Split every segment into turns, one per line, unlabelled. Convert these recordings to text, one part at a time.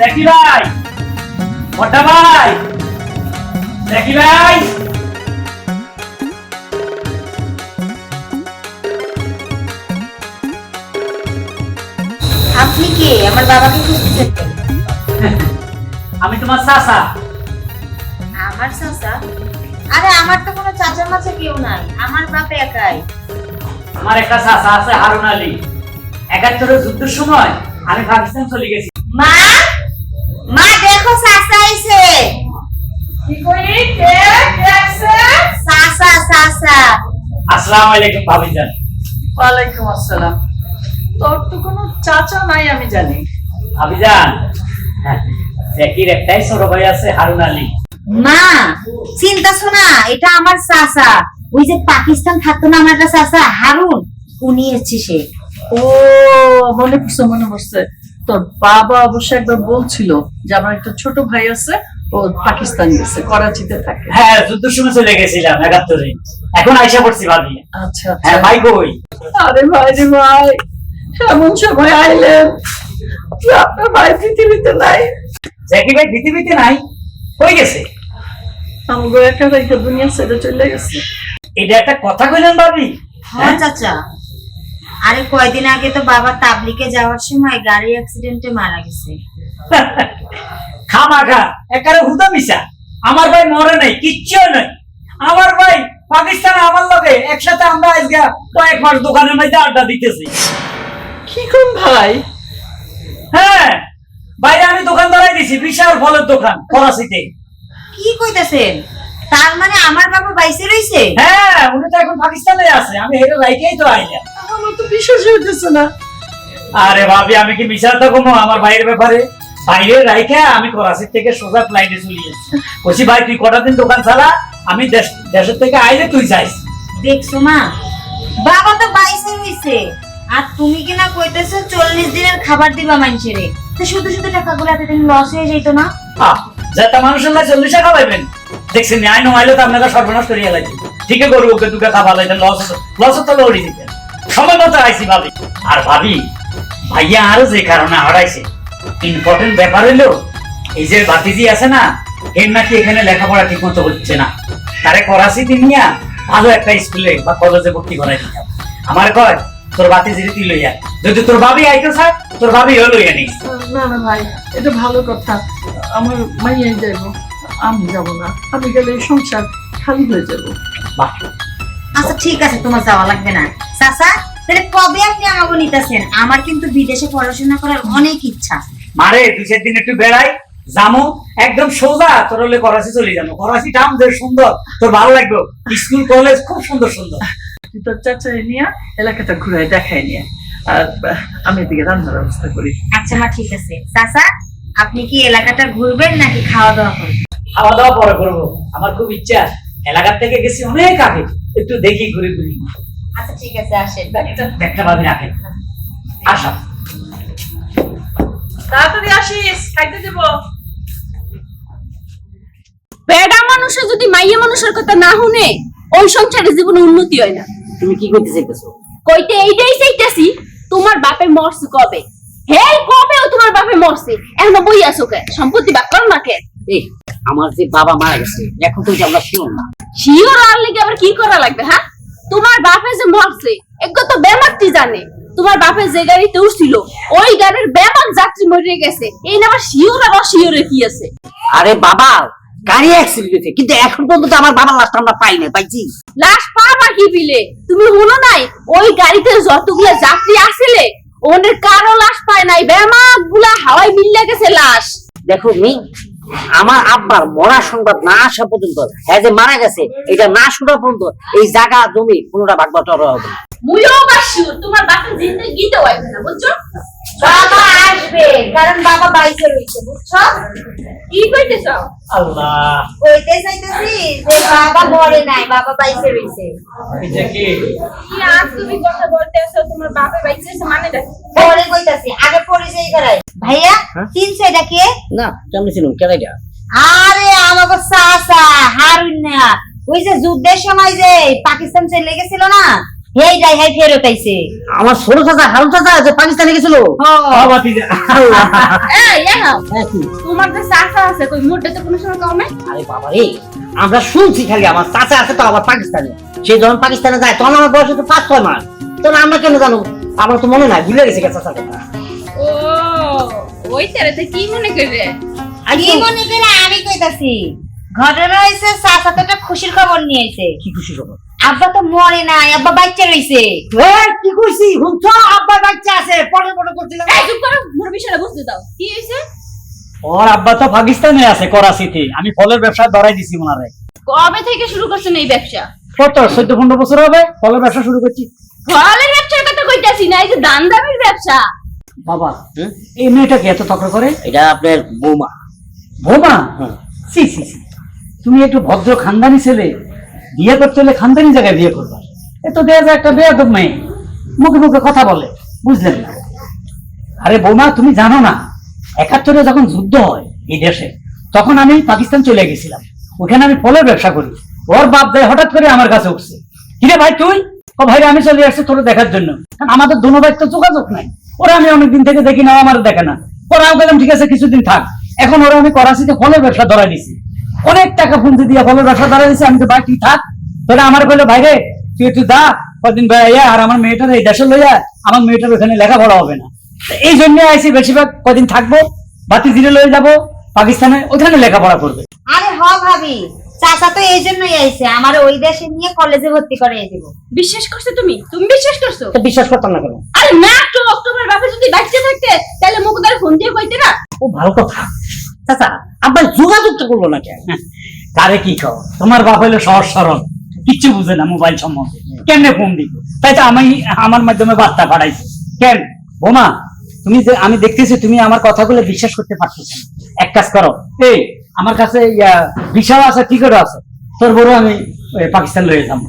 দেখি ভাই। মোটা ভাই। দেখি ভাই।
আপনি কে? আমার বাবাকে খুঁজতেছেন
আমি তোমার চাচা।
আমার চাচা? আরে আমার তো কোনো চাচা মাচা কেউ নাই। আমার বাপ একাই।
আমার একটা চাচা আছে হারুন আলী। একাত্তরের যুদ্ধের সময় আমি পাকিস্তান চলে গেছি।
মা দেখো চাচা আইছে
কি করি কে কে আছে
চাচা চাচা
আসসালামু আলাইকুম ভাবিজান
ওয়ালাইকুম আসসালাম। তোর তো কোনো চাচা নাই আমি জানি।
ভাবিজান জ্যাকির একটাই ছোট ভাই আছে হারুন আলী।
মা চিন্তা শোনা এটা আমার চাচা। ওই যে পাকিস্তান থাকতো না আমার একটা চাচা হারুন উনি হচ্ছে সে।
ও মনে পড়ছে মনে পড়ছে। তোর বাবা অবশ্য একবার বলছিল যে আমার একটা ছোট ভাই আছে ও পাকিস্তান গেছে করাচিতে থাকে।
হ্যাঁ সময় চলে গেছিলাম একাত্তরে এখন আইসা পড়ছি ভাবি।
আচ্ছা
হ্যাঁ
আচ্ছা
ভাই কই?
আরে ভাই রে ভাই এমন সময় আইলেন। আপনার ভাই পৃথিবীতে নাই।
জ্যাকি ভাই পৃথিবীতে নাই? কই গেছে?
দুনিয়া ছেড়ে চলে গেছে।
এটা একটা কথা কইলেন ভাবি
হ্যাঁ? চাচা। আরে কয়দিন আগে তো বাবা তাবলিকে যাওয়ার সময় গাড়ি অ্যাক্সিডেন্টে মারা গেছে।
খামা খা একারে হুদা মিশা আমার ভাই মরে নাই কিচ্ছু নাই। আমার ভাই পাকিস্তানে আমার লগে একসাথে আমরা আজকে কয়েক মাস দোকানের মধ্যে আড্ডা দিতেছি।
কি কোন ভাই?
হ্যাঁ বাইরে আমি দোকান ধরাই দিছি বিশাল ফলের দোকান করাচিতে
কি কইতাছেন? তার মানে আমার বাবা বাইসে রইছে?
হ্যাঁ উনি তো এখন পাকিস্তানে আছে আমি হেরে রাইকেই তো আইলাম।
আমার তো বিশ্বাস হইতেছে না।
আরে ভাবি আমি কি মিশাল তো কমো আমার ভাইয়ের ব্যাপারে। বাইরে রাইখা আমি করাচি থেকে সোজা ফ্লাইটে চলে যাচ্ছি। ভাই তুই কটা দিন দোকান চালা? আমি দেশ দেশের থেকে আইলে তুই যাইস।
দেখছ মা বাবা তো বাইসে রইছে আর তুমি কিনা কইতেছো চল্লিশ দিনের খাবার দিবা মানুষেরে। তো শুধু শুধু টাকাগুলো এতদিন লস হয়ে যেত না
যাতে মানুষের না চল্লিশ টাকা পাইবেন দেখছেন আই নমাইলে তো আপনাকে সর্বনাশ করিয়া লাগছে ঠিকই করব ওকে দুকে খাবার লাইতেন লস লস তো লড়ি দিতেন সময় মতো আইসি ভাবি। আর ভাবি ভাইয়া আরও যে কারণে হারাইছে। ইম্পর্টেন্ট ব্যাপার হইল এই যে বাতিজি আছে না এর নাকি এখানে লেখাপড়া ঠিক মতো হচ্ছে না। তারে করাছি নিয়া ভালো একটা স্কুলে বা কলেজে ভর্তি করাই দিতাম আমার কয় তোর বাতিজি তুই লইয়া যদি তোর ভাবি আইতো স্যার তোর ভাবি হলো লইয়া নিস।
না না ভাই এটা ভালো কথা। আমার মাইয়াই যাইব আমি যাব না। আমি গেলে সংসার খালি হয়ে যাব।
বাহ
আচ্ছা ঠিক আছে তোমার যাওয়া লাগবে না। চাচা তাহলে কবে আপনি আমাকে নিতেছেন? আমার কিন্তু বিদেশে পড়াশোনা করার অনেক ইচ্ছা।
মারে দুই চার দিন একটু বেড়াই জামো একদম সোজা তোর হলে করাচি চলে যাব। করাচি টাউন যে সুন্দর তোর ভালো লাগবে। স্কুল কলেজ খুব সুন্দর সুন্দর।
তুই তোর চাচা নিয়ে এলাকাটা ঘুরে দেখাই নিয়ে। আর আহ, আমি এদিকে রান্নার ব্যবস্থা করি।
আচ্ছা মা ঠিক আছে। চাচা আপনি কি এলাকাটা ঘুরবেন নাকি খাওয়া দাওয়া করবেন?
খাওয়া দাওয়া পরে করব। আমার খুব ইচ্ছা। এলাকার থেকে গেছি অনেক আগে। একটু দেখি ঘুরে ঘুরি
আচ্ছা ঠিক আছে আসেন।
একটা ভাবি রাখে আসা।
তাড়াতাড়ি আসিস খাইতে দেবো।
বেডা মানুষের যদি মাইয়া মানুষের কথা না শুনে ওই সংসারে জীবনে উন্নতি হয় না।
তুমি কি করতে চাইতেছো?
কইতে এইটাই চাইতেছি তোমার বাপে মরছে কবে? হে কবে ও তোমার বাপে মরছে? এখন বই আসো কে? সম্পত্তি বাক করো না কে
এই আমার যে বাবা মারা গেছে এখন তো আমরা শিওর না।
শিওর আর লেগে আবার কি করা লাগবে হ্যাঁ? তোমার বাপে যে মরছে এগুলো তো বেমারটি জানে। তোমার বাপে যে গাড়িতে উঠছিল ওই গাড়ির বেমার যাত্রী মরে গেছে। এই না আবার শিওর আর অশিওরে কি আছে?
আরে বাবা গাড়ি অ্যাক্সিডেন্ট কিন্তু এখন পর্যন্ত আমার বাবার লাশটা আমরা পাই না পাইছি।
লাশ পাবা কি বিলে তুমি হলো নাই ওই গাড়িতে যতগুলা যাত্রী আসলে ওদের কারও লাশ পায় নাই বেমাকগুলা হাওয়ায় মিল্লে গেছে লাশ।
দেখো মি আমার আব্বার মরা সংবাদ না আসা পর্যন্ত হ্যাঁ যে মারা গেছে, এটা না শোনা পর্যন্ত এই জায়গা, জমি কোনোটা ভাগ বাটোয়ারা হবে।
মুইও তোমার বাপের হইবে না বুঝছ?
বাবা আসবে কারণ বাবা বাইসে রইছে বুঝছ?
কি কইতেছ?
আল্লাহ।
কইতে চাইতেছি যে বাবা মরে নাই বাবা বাইসে রইছে
এটা কি?
কি আজ তুমি কথা বলতেছো তোমার বাইছে মানে দেখো
পরে কইতাছি আগে পরিচয় করাই। ভাইয়া চিনছে এটা কে?
না কেমন ছিল কেদাইটা
আরে আমাকে চাচা হারুন না ওই যে যুদ্ধের সময় যে পাকিস্তান চলে গেছিল না হেই যাই হাই ফেরত আইছে।
আমার ছোট চাচা হারুন চাচা যে পাকিস্তানে গেছিল?
ও। ভাতিজা
এই এহাও
কি?
তোমার যে চাচা আছে কই মোটে তো কোনো সময় কমে?
আরে বাবা রে আমরা শুনছি খালি আমার চাচা আছে তো আবার পাকিস্তানে। সে যখন পাকিস্তানে যায় তখন আমার বয়স হচ্ছে পাঁচ ছয় মাস। তখন আমরা কেন জানো? আমার তো মনে নাই ভুলে গেছে চাচা কথা।
ও ওই কি মনে করে
কি মনে করে আমি কইতাছি? ঘটনা হয়েছে চাচা তো একটা খুশির খবর নিয়ে আইছে।
কি খুশি খবর?
আব্বা তো মরে নাই আব্বা বাচ্চা রইছে।
এ, কি কইছি? হুনছ আব্বার বাচ্চা আছে পড়ে পড়ে করছিলাম।
এই চুপ করো মোর বিষয়টা বুঝতে দাও। কি হয়েছে
ওর আব্বা তো পাকিস্তানে আছে করাচিতে। আমি ফলের ব্যবসা ধরাই দিছি ওনারে।
কবে থেকে শুরু করছেন এই ব্যবসা?
কত? চোদ্দ পনেরো বছর হবে? ফলের ব্যবসা শুরু করছি।
ফলের ব্যবসার কথা কইতাছি না এই যে দান দামের ব্যবসা।
বাবা এই মেয়েটা কি এত তক্র করে?
এটা আপনার বৌমা।
বোমা?
হ্যাঁ।
সি সি সি তুমি একটু ভদ্র খানদানি ছেলে। বিয়ে করতে হলে খানদানি জায়গায় বিয়ে করবা। এ তো দেয়া যায় একটা বেয়াদব মেয়ে। মুখে মুখে কথা বলে, বুঝলেন না। আরে বৌমা, তুমি জানো না, একাত্তরে যখন যুদ্ধ হয় এই দেশে, তখন আমি পাকিস্তান চলে গেছিলাম। ওখানে আমি ফলের ব্যবসা করি। ওর বাপ দেয়, হঠাৎ করে আমার কাছে উঠছে। কিরে ভাই তুই? ও ভাই, আমি চলে আসছি তোর দেখার জন্য। কারণ আমাদের দোনো ভাই তো যোগাযোগ নাই। ওরা আমি অনেকদিন থেকে দেখি না আমার দেখে না। ওরাও গেলাম ঠিক আছে, কিছুদিন থাক। এখন ওরা আমি করাচিতে ফলের ব্যবসা ধরা দিছি। অনেক টাকা পুঁজি দিয়ে ব্যবসা ধরা দিছি আমি তো ভাই তুই থাক। তাহলে আমার কইলো ভাই রে তুই একটু দা কদিন ভাইয়া আর আমার মেয়েটার এই দেশে লইয়া আমার মেয়েটার ওখানে লেখা লেখাপড়া হবে না। এই জন্য আইসি বেশিরভাগ কদিন থাকব বাতি জিরে লয়ে যাব পাকিস্তানে ওখানে লেখাপড়া করবে।
আরে হ ভাবি চাচা তো এই জন্যই আইছে আমার ওই দেশে নিয়ে কলেজে ভর্তি করে দিব।
বিশ্বাস করছ তুমি? তুমি বিশ্বাস করছ?
তো বিশ্বাস করতাম না কেন?
আরে না তো তোমার বাপে যদি বাচ্চা থাকতে তাহলে মুখদার ফোন দিয়ে কইতে না।
ও ভালো কথা। চাচা আব্বার যোগাযোগটা করল না কেন?
কারে কি তোমার বাপ হইল সহজ সরল কিচ্ছু বুঝে না মোবাইল সম্বন্ধে। কেমনে ফোন দিব তাই তো আমি আমার মাধ্যমে বার্তা পাঠাইছি। কেন? বোমা তুমি যে আমি দেখতেছি তুমি আমার কথাগুলো বিশ্বাস করতে পারছ না। এক কাজ করো এই আমার কাছে ভিসাও আছে টিকিটও আছে। তোর বড় আমি পাকিস্তান লয়ে যাব।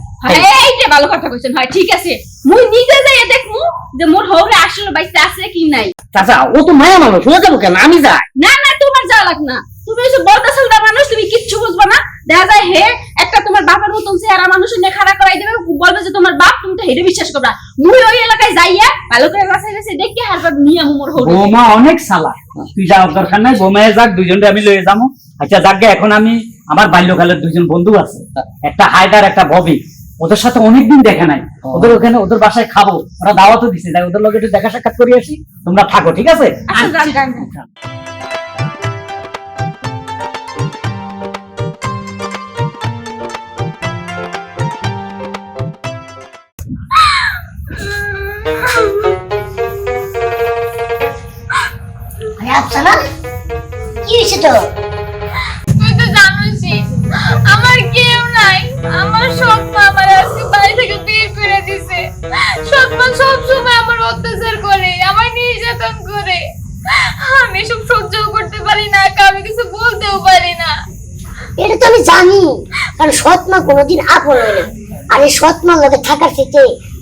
এই যে ভালো কথা কইছেন হয় ঠিক আছে। মুই নিজে যাই দেখমু যে মোর হৌরে আসলে বাচ্চা আছে কি নাই।
চাচা ও তো মায়া মানুষ ও যাব কেন? আমি যাই।
না না তোমার যাওয়া লাগ না। তুমি হচ্ছে বড় সালদা মানুষ তুমি কিচ্ছু বুঝবা না। দেখা যায় হে একটা তোমার বাপের মতন চেহারা মানুষ নিয়ে খাড়া করাই দেবে বলবে যে তোমার বাপ তুমি তো হেরে বিশ্বাস করবা মুই ওই এলাকায় যাইয়া ভালো করে বাসায় গেছে দেখি হারবার নিয়ে মোর হৌরে
বৌমা অনেক সালা। তুই যাওয়ার দরকার নাই বোমায় যাক দুইজনটা আমি লয়ে যাব। আচ্ছা যাক এখন আমি আমার বাল্যকালের দুইজন বন্ধু আছে। একটা হায়দার একটা ববি। ওদের সাথে অনেকদিন দেখে নাই। ওদের ওখানে ওদের বাসায় খাব। ওরা দাওয়াতও দিছে। তাই ওদের লগে একটু দেখা সাক্ষাৎ করে আসি। তোমরা থাকো ঠিক আছে?
আফসানা কি হয়েছে তো
তুই তো জানোসই আমার কেউ নাই। আমার সৎমা আমার আজকে বাড়ি থেকে বের করে দিছে। সৎমা সব সময় আমার অত্যাচার করে আমার নির্যাতন করে। আমি সব সহ্য করতে পারি না কাউকে কিছু বলতেও পারি না।
এটা তো আমি জানি কারণ সৎ মা কোনোদিন আপন হয় না। আর এই সৎ মার লগে থাকার থেকে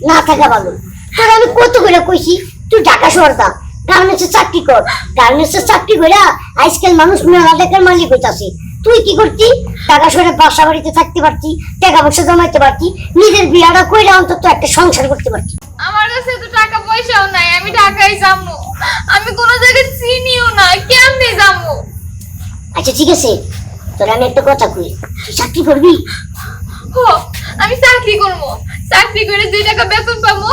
না থাকা ভালো। তোর আমি কত করে কইছি? তুই ঢাকা শহর দা গার্মেন্টসে চাকরি কর। গার্মেন্টসে চাকরি করে আজকাল মানুষ মেলা টাকার মালিক হইতাছে। তুই কি করতি? টাকা শহরে বাসা বাড়িতে থাকতে পারতি টাকা পয়সা জমাইতে পারতি নিজের বিয়াটা কইরা অন্তত একটা সংসার করতে পারতি।
আমার কাছে তো টাকা পয়সাও নাই আমি ঢাকায় যাব আমি কোনো জায়গায় চিনিও না কেমনে যাব
আচ্ছা ঠিক আছে। তোর আমি একটা কথা কই। তুই চাকরি করবি?
আমি চাকরি করব। চাকরি করে দুই টাকা বেতন পাবো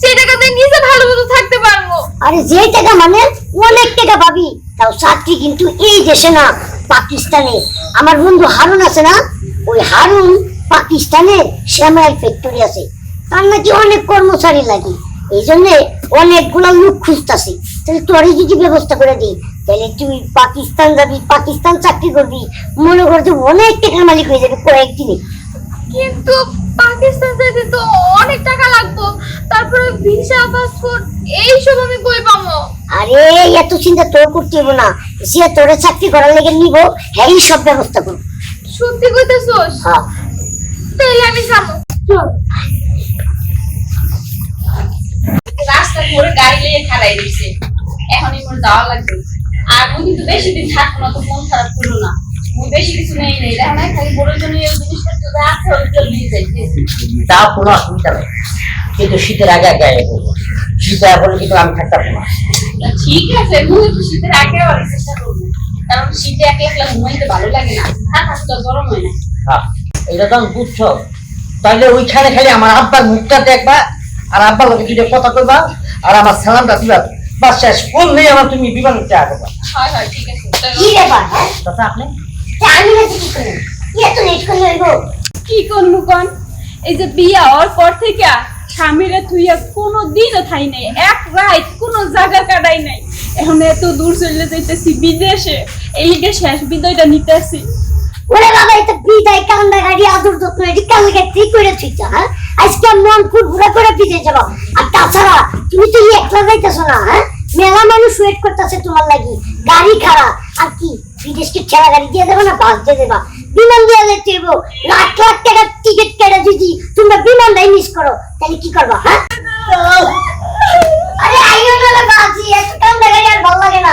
সেই নিজে ভালো মতো থাকতে পারব।
আরে যে টাকা মানে অনেক টাকা পাবি। তাও চাকরি কিন্তু এই দেশে না, পাকিস্তানে। আমার বন্ধু হারুন আছে না? ওই হারুন পাকিস্তানে শ্যামাইল ফ্যাক্টরি আছে। তার নাকি অনেক কর্মচারী লাগে। এই জন্য অনেকগুলো লোক খুঁজতাছে। তাহলে তোরই যদি ব্যবস্থা করে দিই, তাহলে তুই পাকিস্তান যাবি, পাকিস্তান চাকরি করবি। মনে কর যে অনেক টাকার মালিক হয়ে যাবে কয়েকদিনে।
কিন্তু পাকিস্তান যেতে তো অনেক টাকা লাগতো। তারপরে ভিসা পাসপোর্ট এইসব আমি কই পাবো?
আরে এত চিন্তা তোর করতে হবে না। যে তোরে চাকরি করার লেগে নিব হ্যাঁ এই সব ব্যবস্থা করব
সত্যি কইতেছোস?
হ্যাঁ।
তাহলে আমি যাব। চল।
রাস্তা মোরে গাড়ি লিয়ে খাড়াই দিছে। এখনই মোর যাওয়া লাগবে। আর কিন্তু বেশি দিন থাকব না তো মন খারাপ করল না। বেশি কিছু নেই নেই। দেখা নাই খালি বড় জন্য এই জিনিসটা যদি আছে ওই নিয়ে যাইতেছি
তাও কোনো অসুবিধা নেই। কিন্তু শীতের আগে আগে আগে করব। শীতে বলে কিন্তু আমি থাকতাম না।
ঠিক আছে মুই তো শীতের আগে আবার চেষ্টা করব। কারণ শীতে একলা একলা ঘুমাইতে ভালো লাগে না। হ্যাঁ তো গরম হয় না।
হ্যাঁ এটা তখন বুঝছ। তাহলে ওইখানে খালি আমার আব্বার মুখটা দেখবা আর আব্বার লোকে দুটো কথা কইবা আর আমার সালামটা দিবা। বাস শেষ। করলেই আমার তুমি বিমান উঠতে আসবা
হয় হয় ঠিক আছে।
কি ব্যাপার?
আপনি?
আমি কি করি? এত লেট করে হইব?
কি করব কন এই যে বিয়া হওয়ার পর থেকে স্বামীরে থুইয়া কোনো দিনও থাই নাই। এক রাত কোনো জায়গা কাটাই নাই। এখন এত দূর চলে যাইতেছি বিদেশে। এই যে শেষ বিদায়টা নিতেছি।
ওরে বাবা এটা বিদায় কান্দা গাড়ি আদর যত্ন এটি কালকে ঠিক করে হ্যাঁ? আজকে মন ঘুরে করে বিদে যাব। আর তাছাড়া তুমি তো একলা যাইতেছো না হ্যাঁ? মেলা মানুষ ওয়েট করতেছে তোমার লাগি। গাড়ি খারাপ আর কি? বিদেশকে ঠেলা গাড়ি দিয়ে দেবো না বাস দিয়ে দেবা। বিমান দিয়ে যেতে হইব লাখ লাখ টাকা টিকিট কেটে যদি তোমরা বিমানটাই মিস করো। তাহলে কি করবা হ্যাঁ? আরে আইও না বাজি এত কান্দা গাড়ি আর ভালো লাগে না।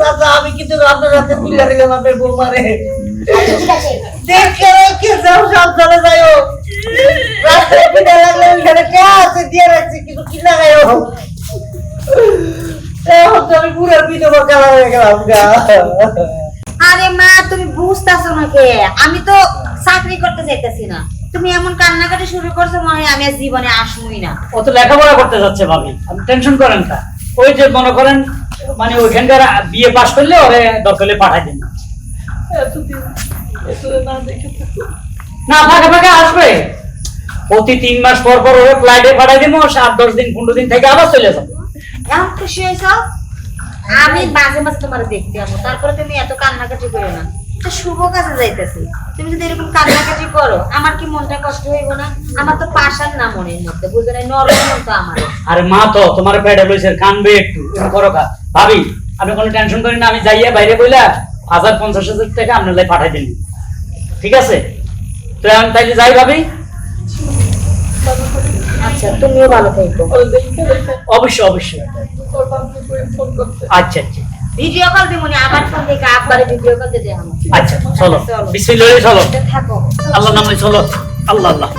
চাচা আমি কিন্তু আপনার রাতে তুলে দিলাম আপনার বৌমারে
আচ্ছা ঠিক আছে।
দেখে রেখে যাও সাবধানে যাইও রাতে পিঠা লাগলে ওইখানে কে আছে দিয়ে রাখছি কিন্তু কি লাগাইও এখন তো আমি পুরো পিঠে বকালা হয়ে গেলাম গা।
তুমি বুঝতেছো না কে আমি তো চাকরি করতে চাইতেছি না। তুমি এমন কান্নাকাটি শুরু করছ মনে হয় আমি আর জীবনে আসবই না।
ও তো লেখাপড়া করতে যাচ্ছে ভাবি। আপনি টেনশন করেন না। ওই যে মনে করেন মানে ওইখানকার বিয়ে পাশ করলে ওরে দখলে পাঠাই দিন।
না
ফাঁকে ফাঁকে আসবে। প্রতি তিন মাস পর পর ওরে ফ্লাইটে পাঠাই দিব সাত দশ দিন পনেরো দিন থেকে আবার চলে যাব।
এখন খুশি হয়েছ? আমি মাঝে মাঝে তোমার দেখতে যাব তারপরে তুমি এত কান্নাকাটি করো না। তো শুভ কাজে যাইতেছি। তুমি যদি এরকম কান্নাকাটি করো আমার কি মনটা কষ্ট হইব না? আমার তো পাশার না মনের মধ্যে বুঝলে না নরম মন তো আমার।
আরে মা তো তোমার পেটে লইছে কানবে একটু। এরকম করো কা ভাবি আপনি কোনো টেনশন করেন না আমি যাইয়া বাইরে বইলা হাজার পঞ্চাশ হাজার টাকা আপনার লাই পাঠাই দিন। ঠিক আছে? তো আমি তাইলে যাই ভাবি।
আচ্ছা তুমিও ভালো থাকো।
অবশ্যই অবশ্যই। আচ্ছা আচ্ছা।
ভিডিও কল দিমু না আবার ফোন দিকে আবার ভিডিও কল দিতে হবে।
আচ্ছা চলো। বিসমিল্লাহ চলো।
থাকো।
আল্লাহ নামে চলো। আল্লাহ আল্লাহ।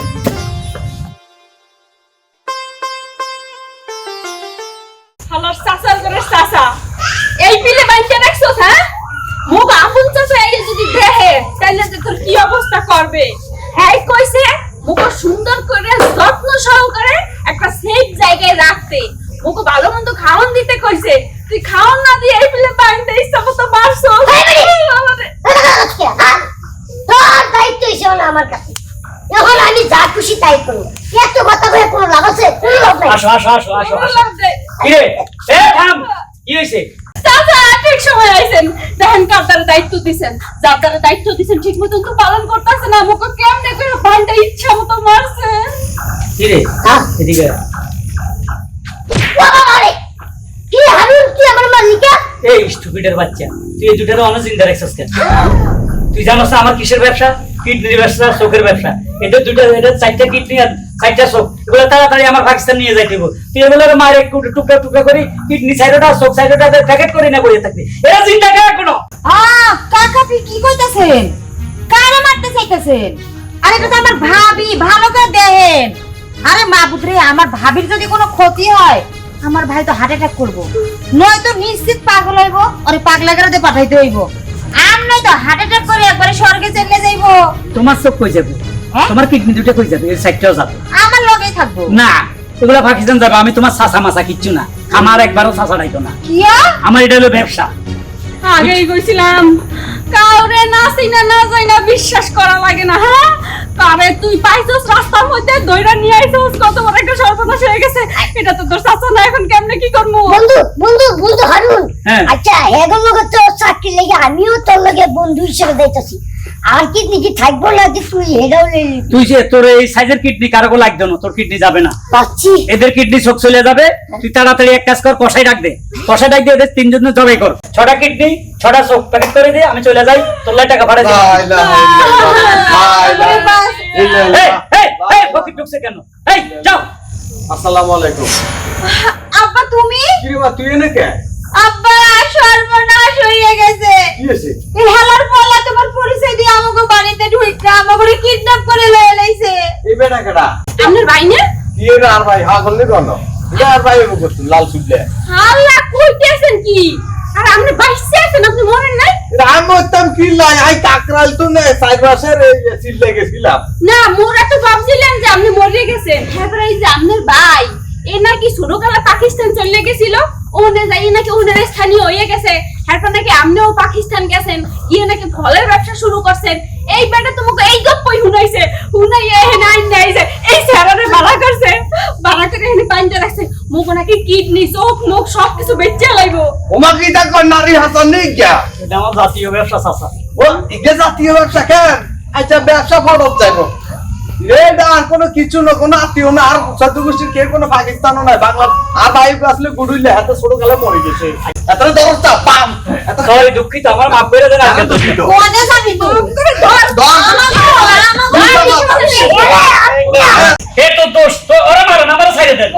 আসো আসো আসো আসো আসো। এ থাম। কি হইছে
চাচা ঠিক সময় আইছেন। দেখেন কাপদারে দায়িত্ব দিছেন। যার দায়িত্ব দিছেন ঠিক মতন তো পালন করতেছে না। মুখ কেমনে করে বাইতে ইচ্ছা মতো মারছে?
কি
হ্যাঁ?
এদিকে আয়।
বাবা মারে কি হারুন কি আমার মালিকা?
এই স্টুপিডের বাচ্চা। তুই এই দুটারে অনেক চিন্তা রাখছিস কেন? তুই জানোস আমার কিসের ব্যবসা? কিডনির ব্যবসা, চোখের ব্যবসা। এটা দুটো এটা চারটা কিডনি আর চারটা চোখ। এগুলো তাড়াতাড়ি আমার পাকিস্তান নিয়ে যাইতে হবে। তুই এগুলো মায়ের একটু টুকরা টুকরা করে, কিডনি সাইডটা চোখ সাইডটা প্যাকেট করে না বইয়ে থাকবি। এরা চিন্তা করে কোনো
কাকা, আপনি কি কইতাছেন? কারে মারতে চাইতেছেন? আরে এটা তো আমার ভাবি, ভালো করে দেখেন। আরে মা পুত্রে আমার ভাবির যদি কোনো ক্ষতি হয়, আমার ভাই তো হার্ট অ্যাটাক করব। নয়তো নিশ্চিত পাগল হইব আরে পাগলা করে পাঠাইতে হইব। আর তো হার্ট অ্যাটাক করে একবারে স্বর্গে চলে যাইব।
তোমার চোখ কই যাবে?
হ্যাঁ?
তোমার কিডনি দুটো কই যাবে? এই সাইডটাও যাবে।
আমার লগেই থাকব।
না এগুলো পাকিস্তান যাবে আমি তোমার চাচা মাসা কিচ্ছু না। আমার একবারও চাচা ডাইতো না।
কিয়া?
আমার এটা হলো ব্যবসা।
আগেই কইছিলাম কাউরে না চিনা না জানা না বিশ্বাস করা লাগে না হ্যাঁ? কারে তুই পাইছস রাস্তার মধ্যে দইরা নিয়ে আইছস কত বড় একটা সর্বনাশ হয়ে গেছে। এটা তো তোর চাচা না এখন কেমনে কি করব?
বন্ধু বন্ধু বন্ধু হারুন।
হ্যাঁ।
আচ্ছা এগুলো তো চাকরি লেগে আমিও তোর লগে বন্ধু হিসেবে যাইতাছি। আর কি থাকব না তুই? হেডাও লইলি
তুই যে তোর এই সাইজের কিডনি কারও লাগবে না তোর কিডনি যাবে না।
পাচ্ছি।
এদের কিডনি চোখ চলে যাবে তুই তাড়াতাড়ি এক কাজ কর কষাই ডাক দে। কষাই ডাক দিয়ে এদের তিনজন জবাই কর। ছটা কিডনি ছটা চোখ প্যাকেট করে দে আমি চলে যাই তোর লাই টাকা ভাড়া
লা ইলাহা ইল্লাল্লাহ, লা ইলাহা ইল্লাল্লাহ।
এই এই এই ফকির ঢুকছে কেন? এই যাও।
আসসালামু আলাইকুম।
আব্বা তুমি?
কি তুই এনে কে?
আব্বা সর্বনাশ হয়ে গেছে। এই হালার পলা তোমার পরিচয় দিয়ে আমাকে বাড়িতে ঢুইকা আমাকে কিডন্যাপ করে লয়ে লাইছে।
এই বেটা কেডা?
আপনার ভাই না?
কি এর আর ভাই? হা করলে কেন? আর ভাই এবার করতো লাল সুবলে
আল্লাহ কইতেছেন কি? আর আপনি বাইসে আছেন আপনি মরেন নাই?
বলতাম কি লাই? আই কাকরাল তো না মাসের গেছিলাম
না মোরা তো ভাবছিলাম যে আপনি মরে গেছেন। হ্যাঁ যে আপনার ভাই এ নাকি ছোটবেলা পাকিস্তান চলে গেছিল। ওনে যাই নাকি ওনের স্থানীয় হয়ে গেছে। এরপর নাকি আপনিও পাকিস্তান গেছেন। গিয়ে নাকি ফলের ব্যবসা শুরু করছেন। এই বেটা তোমাকে এই গপ্পই শুনাইছে। শুনাই এ নাই নাই যে এই স্যারারে বাড়া করছে। বাড়া করে এনে পাইন্ডে রাখছে। মুখ নাকি কিডনি চোখ মুখ সব কিছু বেচে লাগবো
ওমা কি তা কর নারী হাসান নেই কিয়া
এটা আমার জাতীয় ব্যবসা চাচা।
ও ইগে জাতীয় ব্যবসা কেন? আচ্ছা ব্যবসা ফরত যাইব। এটা আর কোনো কিছু না কোনো আত্মীয় না আর সদ্য গোষ্ঠীর কে কোনো পাকিস্তানও নাই বাংলা আর ভাই আসলে গুডুইলে হাতে ছোট কালে মরে গেছে এত দরজা পাম এত
সরি দুঃখিত আমার মাপ করে দেন আজকে তো
কোনে যাবি তুই
এ তো দোষ তো ওরা মারেন আমার সাইডে দেন